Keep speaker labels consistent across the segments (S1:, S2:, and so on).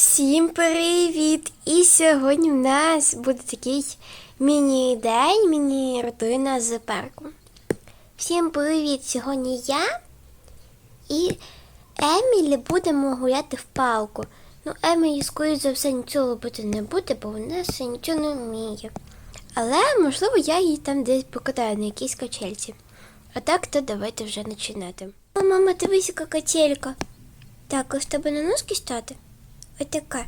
S1: Всім привіт! І сьогодні в нас буде такий міні-день, міні-рутина з парку. Всім привіт! Сьогодні я і Емілі будемо гуляти в парку. Ну, Емілі, скоріш за все, нічого робити не буде, бо вона ще нічого не вміє. Але, можливо, я її там десь покатаю на якійсь качельці. А так, то давайте вже починати. О, мама, дивись, яка качелька. Так, ось тебе на ножки стати? Ось така.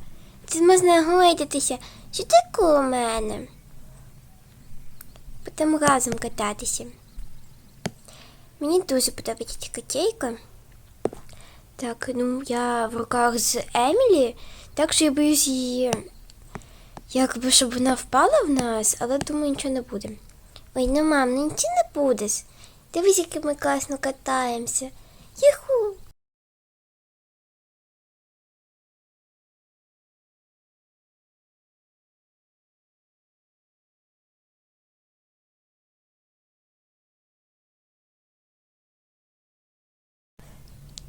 S1: Це можна гойдатися. Що таке у мене? Будемо разом кататися. Мені дуже подобається котейка. Так, ну я в руках з Емілі, так що я боюсь її. Якби щоб вона впала в нас, але думаю, нічого не буде. Ой, ну мам, ну нічого не будеш. Дивись, як ми класно катаємося. Юху!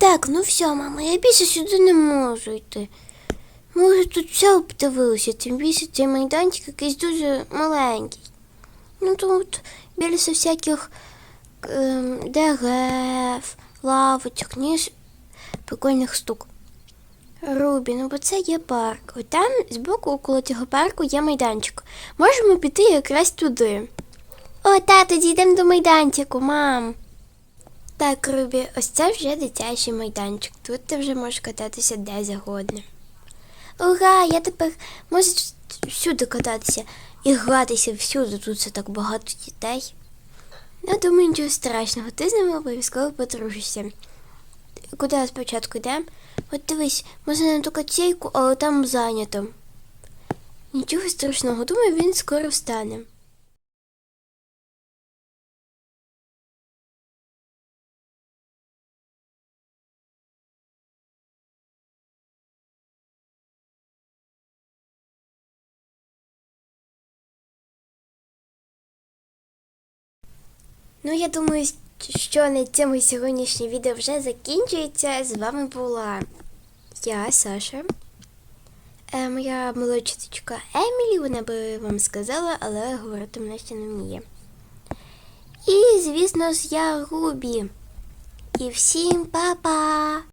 S1: Так, ну все, мама, я більше сюди не можу йти. Ми вже тут все обдивилися, тим більше цей майданчик якийсь дуже маленький. Ну тут більше всяких ем, дерев, лавочок, ніж прикольних штук. Рубі, ну бо це є парк. От там збоку около цього парку є майданчик. Можемо піти якраз туди. О, та, тоді йдемо до майданчику, мам. Так, Рубі, ось це вже дитячий майданчик. Тут ти вже можеш кататися де загодно. Ура! Я тепер можу всюди кататися і гратися всюди. Тут все так багато дітей. Ну, думаю, нічого страшного, ти з ними обов'язково подружишся. Куди спочатку йдемо? От дивись, можна на ту качельку, але там зайнято. Нічого страшного, думаю, він скоро встане. Ну, я думаю, що на цьому сьогоднішнє відео вже закінчується. З вами була я, Саша. Е, моя молодша дочка Емілі, вона би вам сказала, але говорити вона ще не вміє. І, звісно я Рубі. І всім па-па!